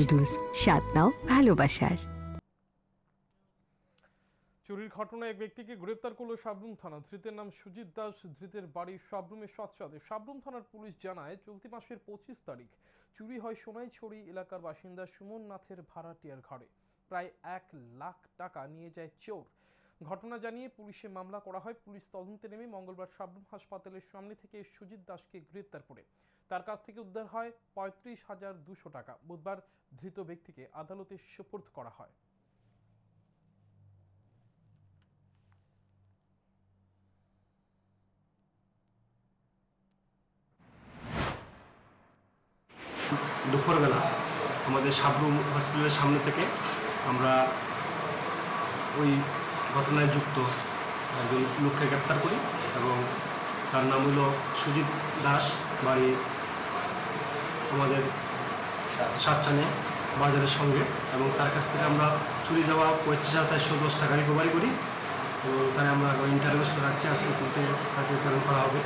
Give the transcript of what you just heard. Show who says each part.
Speaker 1: Noodles, স্বাদ নাও ভালোবাসার।
Speaker 2: চুরির ঘটনায় এক ব্যক্তিকে গ্রেপ্তার করল সাবরুম থানা। ধৃতের নাম সুজিত দাস, ধৃতের বাড়ি সাবরুমের সৎসাদে সাবরুম থানার পুলিশ জানায়, চলতি মাসের পঁচিশ তারিখ চুরি হয় সোনাইছড়ি এলাকার বাসিন্দা সুমন নাথের ভাড়াটিয়ার ঘরে। প্রায় এক লাখ টাকা নিয়ে যায় চোর। ঘটনা জানিয়ে পুলিশে মামলা করা হয়। পুলিশ তদন্তে নেমে মঙ্গলবার সাবরুম হাসপাতালের সামনে থেকে সুজিত দাসকে গ্রেপ্তার করে। তার কাছ থেকে উদ্ধার হয় পঁয়ত্রিশ হাজার দুশো টাকা। বুধবার ধৃত ব্যক্তিকে আদালতে সোপর্দ করা হয়।
Speaker 3: দুপুরবেলা আমাদের সাবরুম হসপিটালের সামনে থেকে আমরা ওই ঘটনায় যুক্ত একজন লোককে গ্রেপ্তার করি এবং তার নাম হলো সুজিত দাস, বাড়ি আমাদের সাতচানে বাজারের সঙ্গে এবং তার কাছ থেকে আমরা চুরি যাওয়া পঁয়ত্রিশ হাজার চারশো দশ টাকা রিকভারি করি এবং তাই আমরা ইন্টারভিউ রাখছি আজকে কোর্টে তাকে প্রেরণ করা হবে।